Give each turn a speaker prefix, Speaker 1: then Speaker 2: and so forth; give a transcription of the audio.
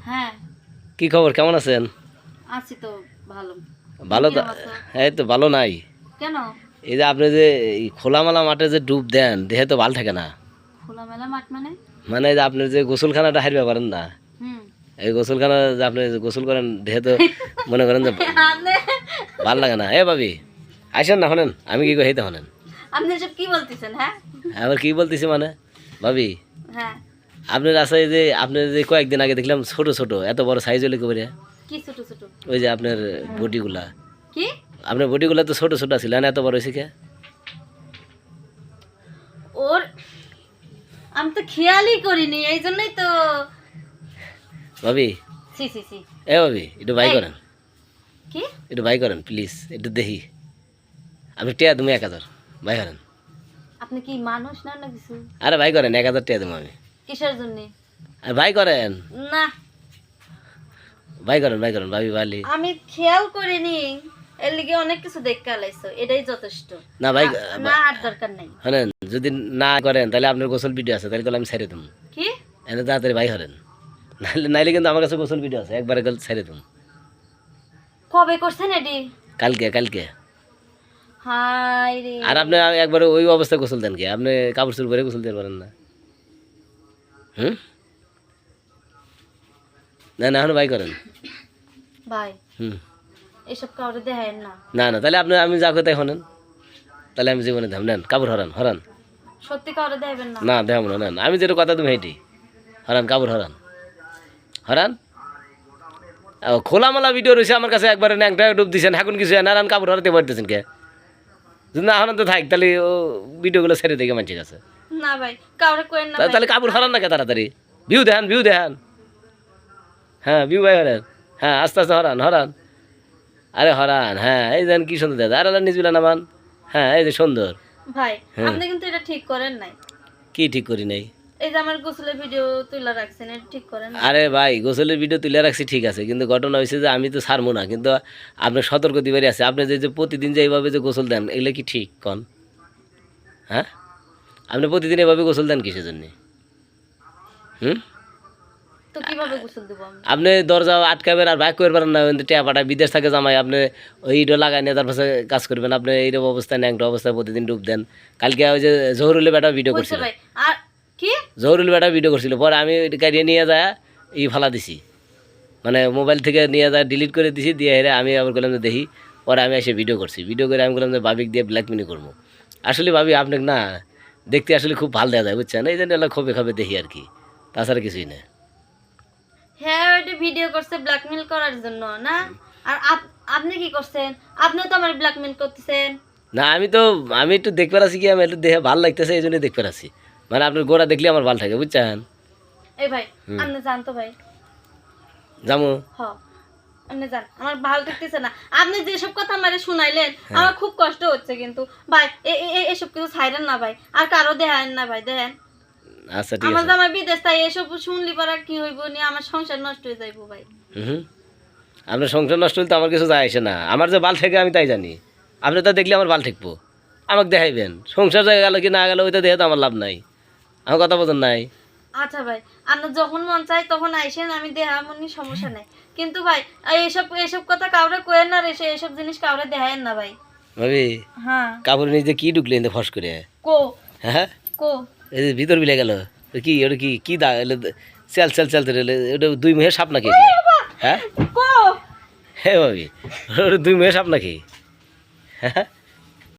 Speaker 1: হ্যাঁ।
Speaker 2: কি খবর? কেমন আছেন?
Speaker 1: আছি তো ভালো।
Speaker 2: ভালো এই তো ভালো নাই।
Speaker 1: কেন?
Speaker 2: এই যে আপনি যে খোলামেলা মাঠে যে ডুব দেন দেহে তো ভালো থাকে না।
Speaker 1: খোলামেলা মাঠ মানে?
Speaker 2: মানে যে আপনি যে গোসলখানাটা হারবে পারেন না এই গোসলখানা যে আপনি গোসল করেন দেহে তো মনে করেন যে ভালো লাগে না। এ ভাবি আসেন না হনেন? আমি কি কই হনেন?
Speaker 1: আপনি সব কি বলতেছেন হ্যাঁ?
Speaker 2: আবার কি বলতেছি মানে? ভাবি
Speaker 1: হ্যাঁ।
Speaker 2: আপনার রাস্তায় যে আপনি যে কয়েকদিন আগে দেখলাম ছোট ছোট এত বড় সাইজ হলে করে
Speaker 1: কি ছোট ছোট?
Speaker 2: ওই যে আপনার বডিগুলা।
Speaker 1: কি?
Speaker 2: আপনার বডিগুলা তো ছোট ছোট ছিল না এত বড় হয়েছে কে?
Speaker 1: ওর আমি তো খেয়ালই করিনি এই জন্যই তো।
Speaker 2: ভাবি?
Speaker 1: সি সি সি
Speaker 2: এ ভাবি একটু বাই করেন।
Speaker 1: কি?
Speaker 2: একটু বাই করেন প্লিজ একটু দেখি। আপনি টিয়া তুমি এক হাজার বাই করেন।
Speaker 1: আপনি কি মানুষ না না কিছু?
Speaker 2: আরে ভাই করেন এক হাজার টিয়া দেবো আমি।
Speaker 1: কিসের জন্য?
Speaker 2: ভাই করেন।
Speaker 1: না।
Speaker 2: ভাই করেন ভাই করেন ভাবি
Speaker 1: আমি খেয়াল করিনি এর লিগে অনেক কিছু দেখতে আলাইছো এটাই যথেষ্ট।
Speaker 2: না ভাই
Speaker 1: না আর দরকার নাই।
Speaker 2: হনেন যদি না করেন তাহলে আপনার গোসল ভিডিও আছে তাহলে আমি ছেড়ে দেবো
Speaker 1: কি?
Speaker 2: এনে তাড়াতাড়ি ভাই হরেন। নাহলে নাইলে কিন্তু আমার কাছে গোসল ভিডিও আছে একবারে গেলে ছেড়ে দেবো
Speaker 1: কবে করছেন এটি?
Speaker 2: কালকে কালকে।
Speaker 1: হাই রে।
Speaker 2: আর আপনি একবারে ওই অবস্থায় গোসল দেন কি? আপনি কাপড় চুর পরে গোসল দিতে পারেন না। হুম? না না এখন ভাই করেন।
Speaker 1: ভাই
Speaker 2: হুম।
Speaker 1: এসব কাউরে দেখায়েন না।
Speaker 2: না না তাহলে আপনি আমি যা কোথায় হনেন। তাহলে আমি জীবনে দাম নেন কাপড় হরান হরান।
Speaker 1: সত্যি কাউরে দেখাবেন না।
Speaker 2: না দেখাম না নেন। আমি যেটা কথা তুমি হেঁটি। হরান কাপড় হরান। হরান? খোলামেলা ভিডিও রয়েছে আমার কাছে একবারে ন্যাংটা ডুব দিচ্ছেন এখন কিছু নারায়ণ কাপড় হরাতে পারতেছেন কে? যদি না হরান তো থাক তাহলে ও ভিডিওগুলো ছেড়ে দেখে মানুষের কাছে?
Speaker 1: না ভাই কাউরে কোয়েন না
Speaker 2: তাহলে কাপড় হরান না কে তাড়াতাড়ি? ভিউ দেখান ভিউ দেখান। হ্যাঁ ভিউ ভাই হরান। হ্যাঁ আস্তে আস্তে হরান হরান। আরে হরান হ্যাঁ এই দেন কি সুন্দর দাদা আরে নিজবিলা নামান। হ্যাঁ এই যে সুন্দর।
Speaker 1: ভাই
Speaker 2: হ্যাঁ।
Speaker 1: আপনি কিন্তু এটা ঠিক করেন নাই।
Speaker 2: কি ঠিক করি নাই?
Speaker 1: এই যে আমার গোসলের ভিডিও তুলে রাখছেন এটা ঠিক করেন
Speaker 2: আরে ভাই গোসলের ভিডিও তুলে রাখছি ঠিক আছে। কিন্তু ঘটনা হয়েছে যে আমি তো ছাড়বো না। কিন্তু আপনার সতর্ক দিবারই আছে। আপনি যে যে প্রতিদিন যে এইভাবে যে গোসল দেন এগুলো কি ঠিক কন? হ্যাঁ? আপনি প্রতিদিন এভাবে গোসল দেন কিসের জন্যে? হুম? আপনি দরজা আটকাবেন আর বাইক করবেন না টিয়া পাঠায় বিদেশ থাকে জামাই আপনি ওই ইটো লাগাই নিয়ে তার পাশে কাজ করবেন। আপনি এইরকম অবস্থায় ন্যাংটা অবস্থায় প্রতিদিন ডুব দেন। কালকে ওই যে জহরুলি বেটা ভিডিও করছিল। জহরুল বেটা ভিডিও করছিল। পরে আমি ওইটা গাড়িয়ে নিয়ে যায় ই ফালা দিছি। মানে মোবাইল থেকে নিয়ে যায় ডিলিট করে দিছি দিয়ে হেরে আমি আবার বললাম যে দেখি। পরে আমি এসে ভিডিও করছি। ভিডিও করে আমি বললাম যে বাবিক দিয়ে ব্ল্যাকমেলি করব। আসলে ভাবি আপনাকে না দেখতে আসলে খুব ভালো দেওয়া যায় বুঝছেন? এই জন্য খোপে খাবে দেখি আর কি। তাছাড়া কিছুই না।
Speaker 1: হ্যাঁ ওইটা ভিডিও করছে ব্ল্যাকমেল করার জন্য না? আর আপনি কি করছেন? আপনিও তো আমার ব্ল্যাকমেল করতেছেন।
Speaker 2: না আমি তো আমি একটু দেখতে পাচ্ছি কি আমি একটু দেখে ভালো লাগতেছে এই জন্য দেখতে মানে আপনার গোড়া দেখলে আমার ভালো থাকে বুঝছেন?
Speaker 1: এই ভাই আপনি জানতো ভাই।
Speaker 2: জামু
Speaker 1: হ। আপনি আমার ভালো লাগতেছে না। আপনি যেসব কথা আমারে শুনাইলেন
Speaker 2: হ্যাঁ।
Speaker 1: আমার খুব কষ্ট হচ্ছে কিন্তু। ভাই এসব কিছু ছাইরেন না ভাই আর কারও দেখায়েন না ভাই দেখেন।
Speaker 2: আচ্ছা ঠিক
Speaker 1: আমার জামাই বিদেশ তাই এসব শুনলি পরে কি হইব নি আমার সংসার নষ্ট হয়ে যাইবো ভাই।
Speaker 2: হুম আপনার সংসার নষ্ট হলে তো আমার কিছু যায় আসে না। আমার যে বাল থেকে আমি তাই জানি। আপনি তো দেখলে আমার বাল ঠেকবো আমাকে দেখাইবেন। সংসার জায়গা গেল কি না গেল ওইটা দেখে তো আমার লাভ নাই। আমার কথা বোঝেন নাই।
Speaker 1: আচ্ছা ভাই আপনার যখন মন চাই তখন আইসেন আমি দেহা দেহামনি সমস্যা নাই। কিন্তু ভাই এইসব এইসব কথা কাউরে কোয়েন না রে এইসব জিনিস কাউরে দেখায়েন না ভাই।
Speaker 2: ভাবি
Speaker 1: হ্যাঁ।
Speaker 2: কাপড় নিজে কি ঢুকলে এতে ফস করে?
Speaker 1: কো।
Speaker 2: হ্যাঁ?
Speaker 1: কো।
Speaker 2: এই যে ভিতর বিলে গেল কি ওটা কি কি দা এলে চেল চেল রইলে ওটা দুই মেয়ে সাপ নাকি? হ্যাঁ?
Speaker 1: কো।
Speaker 2: হ্যাঁ ভাবি ওটা দুই মেয়ে সাপ নাকি? হ্যাঁ?